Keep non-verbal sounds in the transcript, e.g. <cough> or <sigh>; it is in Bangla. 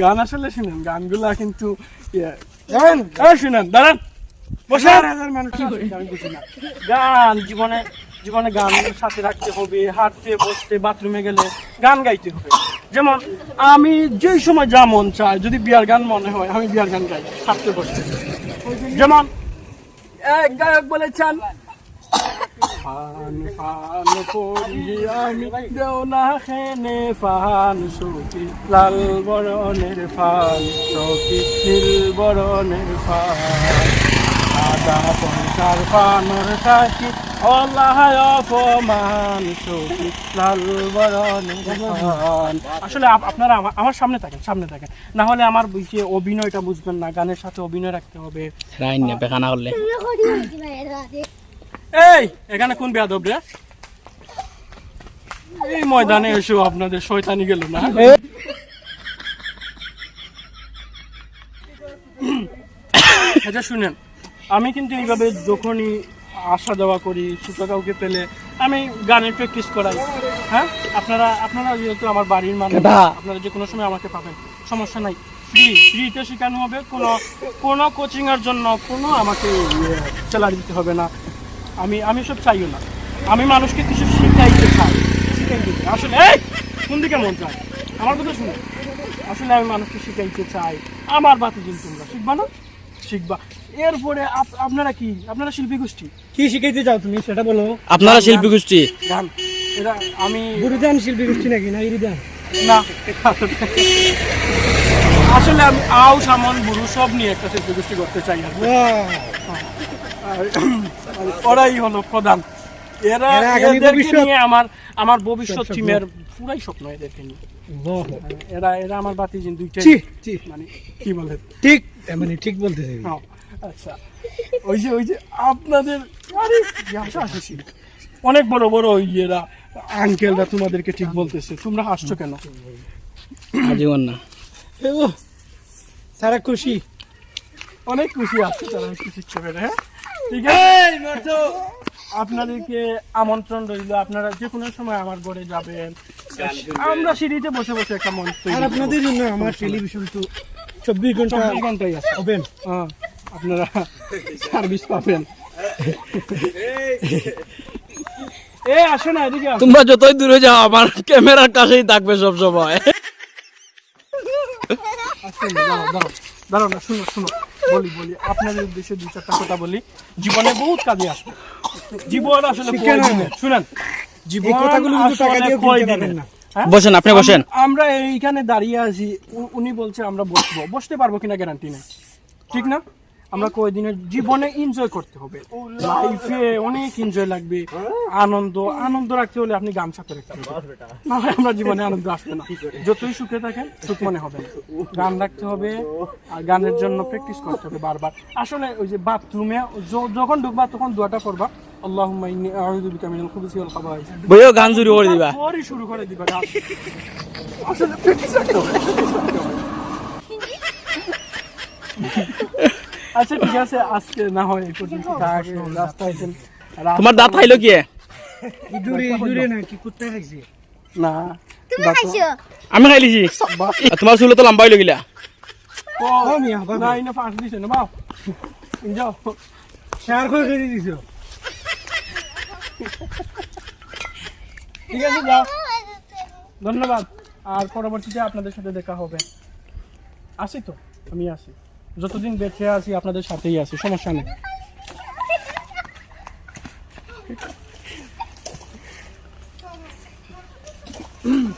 গান আসলে শুনেন গানগুলা কিন্তু ইয়ে, শুনেন দাঁড়ান। বসে মানুষ আমি বুঝি না। গান জীবনে জীবনে গান সাথে রাখতে হবে হাঁটতে বসতে বাথরুমে গেলে গান গাইতে হবে। যেমন আমি যেই সময় যা মন চায় যদি বিয়ার গান মনে হয় আমি বিয়ার গান গাই হাঁটতে বসতে। যেমন এক গায়ক বলেছেন ফান ফান করি আমি দেও না খেনে ফান সখী লাল বরণের ফান সখী নীল বরণের ফান। সাদা পয়সার ফানর থাকি অল্লাহায় অপমান সখী লাল বরণের ফান। আসলে আপ- আপনারা আমার সামনে থাকেন সামনে থাকেন। না হলে আমার যে অভিনয়টা বুঝবেন না গানের সাথে অভিনয় রাখতে হবে। রাইন না পেখানা করলে। এই এখানে কোন বেয়াদব রে? এই ময়দানে এসো আপনাদের শয়তানি গেল না? আচ্ছা শুনেন আমি কিন্তু এইভাবে যখনই আসা যাওয়া করি ছোটো কাউকে পেলে আমি গানের প্র্যাকটিস করাই। হ্যাঁ? আপনারা আপনারা যেহেতু আমার বাড়ির মানুষ আপনারা যে কোনো সময় আমাকে পাবেন সমস্যা নাই। ফ্রি ফ্রিতে শেখানো হবে কোনো কোনো কোচিংয়ের জন্য কোনো আমাকে স্যালারি দিতে হবে না। আমি আমি সব চাইও না। আমি মানুষকে কিছু শিখাইতে চাই। শিখাইতে চাই। আসলে এই কোন দিকে মন চায়? আমার কথা শুনে। আসলে আমি মানুষকে শিখাইতে চাই। আমার বাতি দিন তোমরা। শিখবা না? শিখবা। এরপরে আপ- আপনারা কি? আপনারা শিল্পী গোষ্ঠী? কি শিখাইতে চাও তুমি? সেটা বলো। আপনারা শিল্পী গোষ্ঠী? গান। এরা আমি গুরুদান শিল্পী গোষ্ঠী নাকি? না ইরিদান না। আসলে আমি আও সামন বুড়ো সব নিয়ে একটা শিল্পী গোষ্ঠী করতে চাই আর কি। আর ওরাই হলো প্রধান। এরা এরা আগামী এদেরকে ভবিষ্যৎ। নিয়ে আমার আমার ভবিষ্যৎ টিমের পুরাই স্বপ্ন এদেরকে নিয়ে। এরা এরা আমার বাতিজিন দুইটাই। জি। মানে কি বলে? ঠিক মানে ঠিক বলতেছে। হ্যাঁ, আচ্ছা। ওই যে ওই যে আপনাদের আরে হাসা হাসি অনেক বড় বড় ওই ইয়েরা আঙ্কেলরা তোমাদেরকে ঠিক বলতেছে। তোমরা হাসছো কেন? জীবন না। সারা খুশি। অনেক খুশি আছে তারা পেরে হ্যাঁ? ঠিক আছে? আপনাদেরকে আমন্ত্রণ রইল। আপনারা যে কোনো সময় আমার ঘরে যাবেন। আমরা সিঁড়িতে বসে বসে একটা মঞ্চ আর আপনাদের জন্য আমার টেলিভিশন তো চব্বিশ ঘণ্টা চব্বিশ ঘন্টাই আছে। ওপেন। হ্যাঁ, আপনারা সার্ভিস পাবেন। এ আসো না এদিকে। তোমরা যতই দূরে যাও আমার ক্যামেরার কাছেই থাকবে সব সময় আসো দাঁড়াও দাঁড়াও দাঁড়াও না শুনো শুনো বলি বলি আপনাদের উদ্দেশ্যে দু চারটা কথা বলি। জীবনে বহুত কাজে আসবে। জীবন আসলে? শুনেন। জীবন কথাগুলো কিন্তু টাকা দিয়ে কিনতে পারবেন না। হ্যাঁ? বসেন আপনি বসেন। আমরা এইখানে দাঁড়িয়ে আছি উনি বলছে আমরা বসবো। বসতে পারব কিনা গ্যারান্টি নেই। ঠিক না? আমরা কয়দিনের জীবনে এনজয় করতে হবে। লাইফে অনেক এনজয় লাগবে। আনন্দ আনন্দ রাখতে হলে আপনি গামছা করে রাখতে হবে না হয় আমরা জীবনে আনন্দ আসবে না। যতই সুখে থাকেন সুখ মনে হবে না। গান রাখতে হবে আর গানের জন্য প্র্যাকটিস করতে হবে বারবার। আসলে ওই যে বাথরুমে যখন ঢুকবা তখন দোয়াটা করবা আল্লাহুম্মা ইন্নী আউযু বিকা মিনাল খুবুসি ওয়াল খাবাইস। বইও গান চুরি করে দিবা। পরই শুরু করে দিবা গান। আসলে রাখতে হবে। <laughs> আচ্ছা ঠিক আছে আজকে না হয় এই পর্যন্ত থাক রাস্তায় এসে- তোমার দাঁত খাইলো কি? দূরে দূরে না কি কুত্তা খাইছে? না আমি খাই লিছি তোমার চুলো তো লম্বা হইল গিলা। ও, ও মিয়া, বাবা। না দিছে না বাও যাও। শেয়ার করে করে দিছো? ঠিক আছে যাও। ধন্যবাদ। আর পরবর্তীতে আপনাদের সাথে দেখা হবে। আসি তো আমি আসি। যতদিন বেঁচে আছি আপনাদের সাথেই আছি সমস্যা নেই। <laughs>